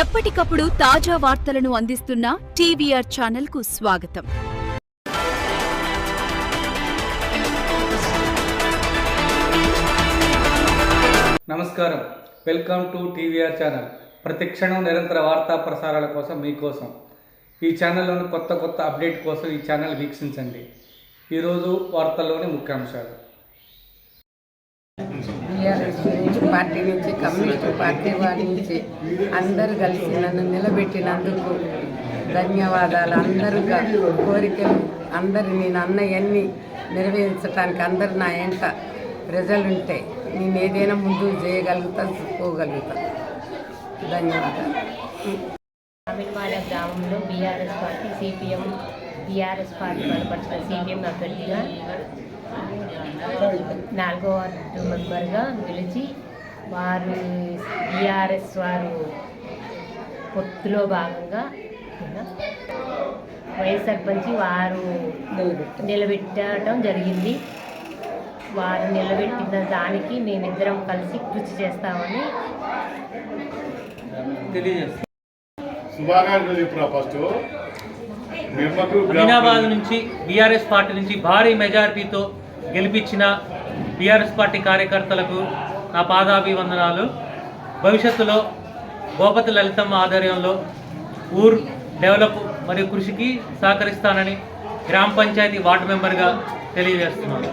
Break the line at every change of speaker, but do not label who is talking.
ఎప్పటికప్పుడు తాజా వార్తలను అందిస్తున్న టీవీఆర్ ఛానల్కు స్వాగతం.
నమస్కారం. Welcome to TVR channel. ప్రతి క్షణం నిరంతర వార్తా ప్రసారాల కోసం మీకోసం. ఈ ఛానల్లోని కొత్త కొత్త అప్డేట్ కోసం ఈ ఛానల్ వీక్షించండి. ఈరోజు వార్తల్లోని ముఖ్యాంశాలు.
టీఆర్ఎస్ నుంచి పార్టీ నుంచి కమ్యూనిస్ట్ పార్టీ వారి నుంచి అందరూ కలిసి నన్ను నిలబెట్టినందుకు ధన్యవాదాలు. అందరూ కోరికలు అందరు నేను అన్నయన్ని నెరవేర్చడానికి అందరు నా ఎంట ప్రజలుంటే నేను ఏదైనా ముందు చేయగలుగుతా పోగలుగుతా. ధన్యవాదాలు.
తమిళనాడ గ్రామంలో BRS party CPM BRS party బలపరిచిన సిపిఎం అభ్యర్థిగా నాలుగో వార్డు మెంబర్గా గెలిచి వారు బీఆర్ఎస్ వారు పొత్తులో భాగంగా వైఎస్ సర్పంచ్ వారు నిలబెట్టడం జరిగింది. వారు నిలబెట్టిన దానికి మేమిద్దరం కలిసి కృషి చేస్తామని
తెలియజేస్తాం.
శుభాకాంక్షలు చెప్పురా ఫస్ట్. మిమ్మకు
అమీనాబాద్ నుంచి బీఆర్ఎస్ పార్టీ నుంచి భారీ మెజారిటీతో గెలిపించిన బీఆర్ఎస్ పార్టీ కార్యకర్తలకు నా పాదాభివందనాలు. భవిష్యత్తులో గోపతి లలితమ్మ ఆధ్వర్యంలో ఊర్ డెవలప్ మరియు కృషికి సహకరిస్తానని గ్రామ పంచాయతీ వార్డు మెంబర్గా తెలియజేస్తున్నాను.